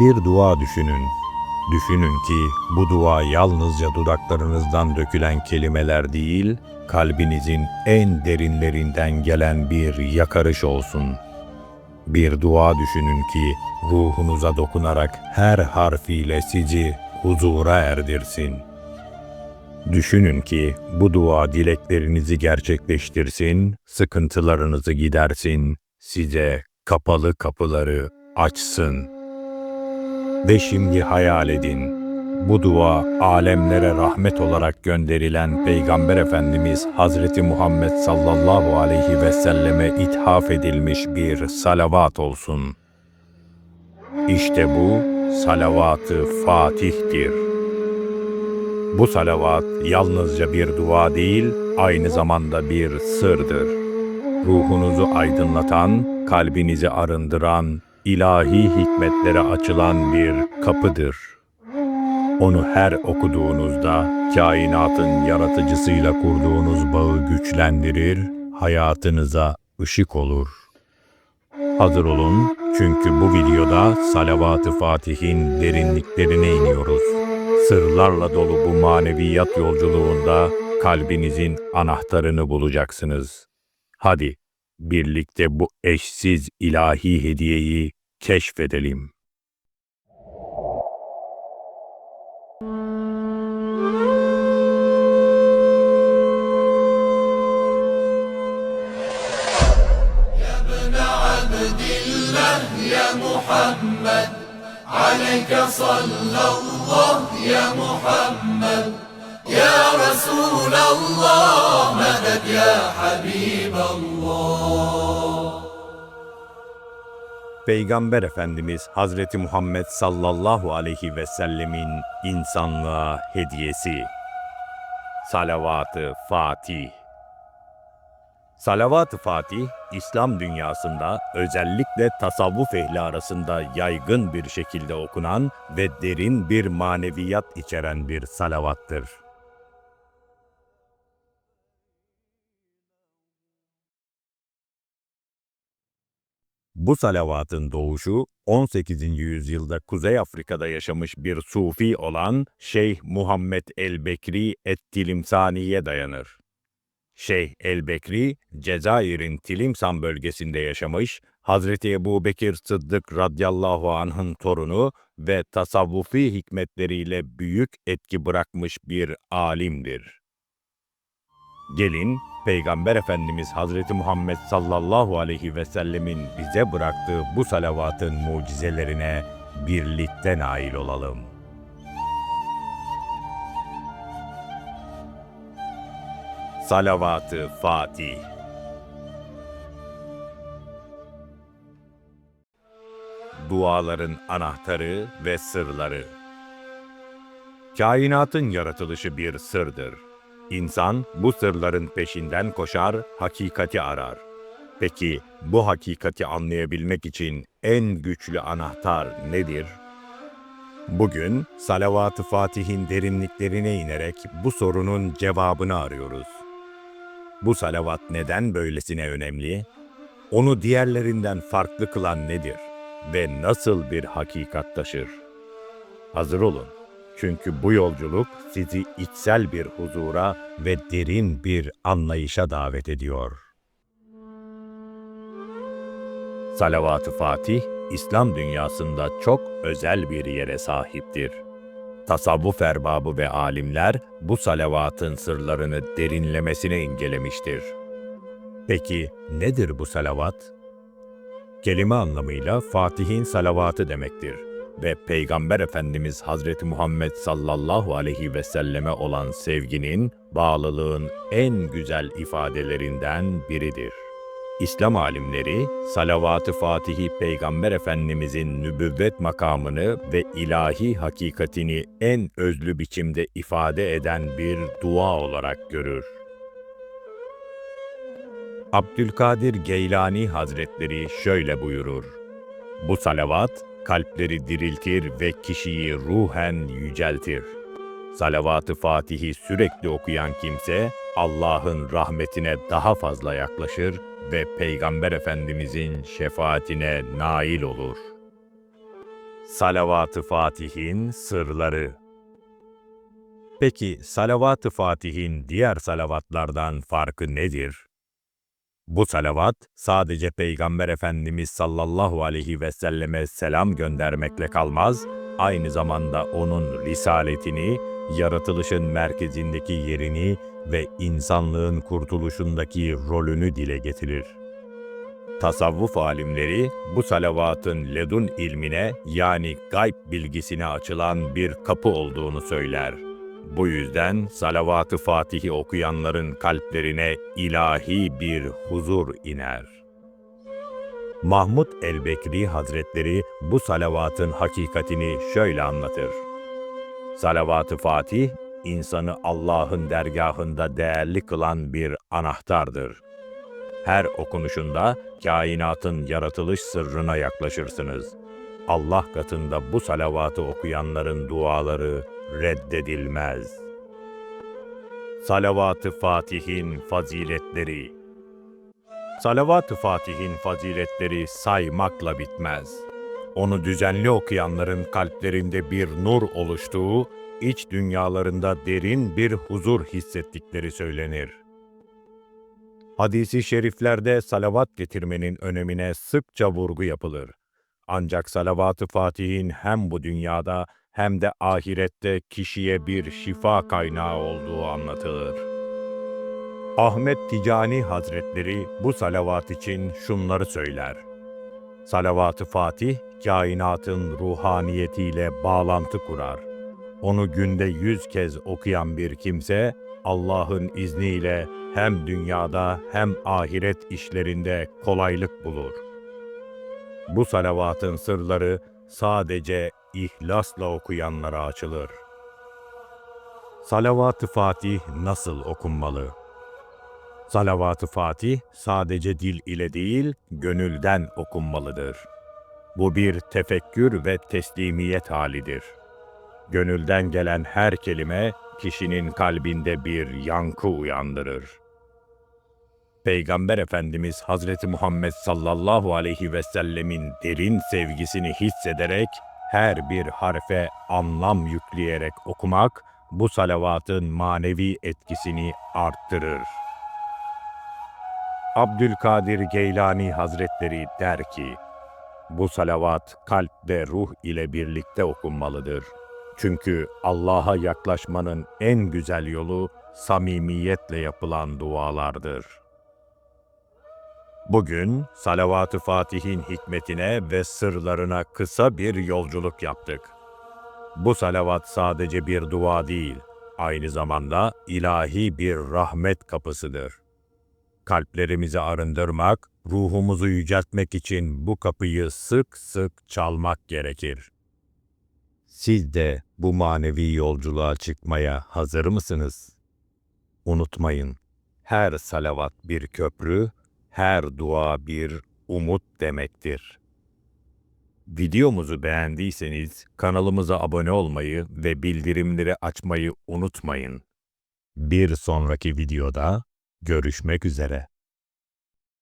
Bir dua düşünün. Düşünün ki bu dua yalnızca dudaklarınızdan dökülen kelimeler değil, kalbinizin en derinlerinden gelen bir yakarış olsun. Bir dua düşünün ki ruhunuza dokunarak her harfiyle sizi huzura erdirsin. Düşünün ki bu dua dileklerinizi gerçekleştirsin, sıkıntılarınızı gidersin, size kapalı kapıları açsın. Ve şimdi hayal edin. Bu dua alemlere rahmet olarak gönderilen Peygamber Efendimiz Hazreti Muhammed sallallahu aleyhi ve selleme ithaf edilmiş bir salavat olsun. İşte bu salavat-ı Fatih'tir. Bu salavat yalnızca bir dua değil, aynı zamanda bir sırdır. Ruhunuzu aydınlatan, kalbinizi arındıran, ilahi hikmetlere açılan bir kapıdır. Onu her okuduğunuzda kainatın yaratıcısıyla kurduğunuz bağı güçlendirir, hayatınıza ışık olur. Hazır olun çünkü bu videoda Salavat-ı Fatih'in derinliklerine iniyoruz. Sırlarla dolu bu maneviyat yolculuğunda kalbinizin anahtarını bulacaksınız. Hadi birlikte bu eşsiz ilahi hediyeyi keşfedelim. ابن عبد الله يا محمد عليك صلى الله يا محمد يا رسول الله مدد يا حبيب الله Peygamber Efendimiz Hazreti Muhammed sallallahu aleyhi ve sellemin insanlığa hediyesi. Salavat-ı Fatih Salavat-ı Fatih, İslam dünyasında özellikle tasavvuf ehli arasında yaygın bir şekilde okunan ve derin bir maneviyat içeren bir salavattır. Bu salavatın doğuşu 18. yüzyılda Kuzey Afrika'da yaşamış bir sufi olan Şeyh Muhammed el-Bekri et-Tilimsani'ye dayanır. Şeyh el-Bekri, Cezayir'in Tilimsan bölgesinde yaşamış, Hazreti Ebu Bekir Sıddık radıyallahu anh'ın torunu ve tasavvufi hikmetleriyle büyük etki bırakmış bir alimdir. Gelin, Peygamber Efendimiz Hazreti Muhammed sallallahu aleyhi ve sellemin bize bıraktığı bu salavatın mucizelerine birlikte nail olalım. Salavat-ı Fatih Duaların anahtarı ve sırları Kainatın yaratılışı bir sırdır. İnsan bu sırların peşinden koşar, hakikati arar. Peki bu hakikati anlayabilmek için en güçlü anahtar nedir? Bugün Salavat-ı Fatih'in derinliklerine inerek bu sorunun cevabını arıyoruz. Bu salavat neden böylesine önemli? Onu diğerlerinden farklı kılan nedir? Ve nasıl bir hakikat taşır? Hazır olun. Çünkü bu yolculuk sizi içsel bir huzura ve derin bir anlayışa davet ediyor. Salavat-ı Fatih, İslam dünyasında çok özel bir yere sahiptir. Tasavvuf erbabı ve alimler bu salavatın sırlarını derinlemesine incelemiştir. Peki nedir bu salavat? Kelime anlamıyla Fatih'in salavatı demektir ve Peygamber Efendimiz Hazreti Muhammed sallallahu aleyhi ve selleme olan sevginin, bağlılığın en güzel ifadelerinden biridir. İslam alimleri, Salavat-ı Fatih'i Peygamber Efendimizin nübüvvet makamını ve ilahi hakikatini en özlü biçimde ifade eden bir dua olarak görür. Abdülkadir Geylani Hazretleri şöyle buyurur. Bu salavat, kalpleri diriltir ve kişiyi ruhen yüceltir. Salavat-ı Fatih'i sürekli okuyan kimse, Allah'ın rahmetine daha fazla yaklaşır ve Peygamber Efendimizin şefaatine nail olur. Salavat-ı Fatih'in sırları Peki Salavat-ı Fatih'in diğer salavatlardan farkı nedir? Bu salavat sadece Peygamber Efendimiz sallallahu aleyhi ve selleme selam göndermekle kalmaz, aynı zamanda onun risaletini, yaratılışın merkezindeki yerini ve insanlığın kurtuluşundaki rolünü dile getirir. Tasavvuf alimleri bu salavatın ledun ilmine yani gayb bilgisine açılan bir kapı olduğunu söyler. Bu yüzden salavat-ı Fatih'i okuyanların kalplerine ilahi bir huzur iner. Mahmud el-Bekri Hazretleri bu salavatın hakikatini şöyle anlatır. Salavat-ı Fatih, insanı Allah'ın dergahında değerli kılan bir anahtardır. Her okunuşunda kainatın yaratılış sırrına yaklaşırsınız. Allah katında bu salavatı okuyanların duaları reddedilmez. Salavat-ı Fatih'in faziletleri Salavat-ı Fatih'in faziletleri saymakla bitmez. Onu düzenli okuyanların kalplerinde bir nur oluştuğu, iç dünyalarında derin bir huzur hissettikleri söylenir. Hadisi şeriflerde salavat getirmenin önemine sıkça vurgu yapılır. Ancak salavat-ı Fatih'in hem bu dünyada hem de ahirette kişiye bir şifa kaynağı olduğu anlatılır. Ahmet Ticani Hazretleri bu salavat için şunları söyler. Salavat-ı Fatih, kainatın ruhaniyetiyle bağlantı kurar. Onu günde yüz kez okuyan bir kimse, Allah'ın izniyle hem dünyada hem ahiret işlerinde kolaylık bulur. Bu salavatın sırları sadece ihlasla okuyanlara açılır. Salavat-ı Fatih nasıl okunmalı? Salavat-ı Fatih sadece dil ile değil, gönülden okunmalıdır. Bu bir tefekkür ve teslimiyet halidir. Gönülden gelen her kelime kişinin kalbinde bir yankı uyandırır. Peygamber Efendimiz Hazreti Muhammed sallallahu aleyhi ve sellemin derin sevgisini hissederek her bir harfe anlam yükleyerek okumak bu salavatın manevi etkisini arttırır. Abdülkadir Geylani Hazretleri der ki, bu salavat kalp ve ruh ile birlikte okunmalıdır. Çünkü Allah'a yaklaşmanın en güzel yolu samimiyetle yapılan dualardır. Bugün Salavat-ı Fatih'in hikmetine ve sırlarına kısa bir yolculuk yaptık. Bu salavat sadece bir dua değil, aynı zamanda ilahi bir rahmet kapısıdır. Kalplerimizi arındırmak, ruhumuzu yüceltmek için bu kapıyı sık sık çalmak gerekir. Siz de bu manevi yolculuğa çıkmaya hazır mısınız? Unutmayın, her salavat bir köprü, her dua bir umut demektir. Videomuzu beğendiyseniz kanalımıza abone olmayı ve bildirimleri açmayı unutmayın. Bir sonraki videoda görüşmek üzere.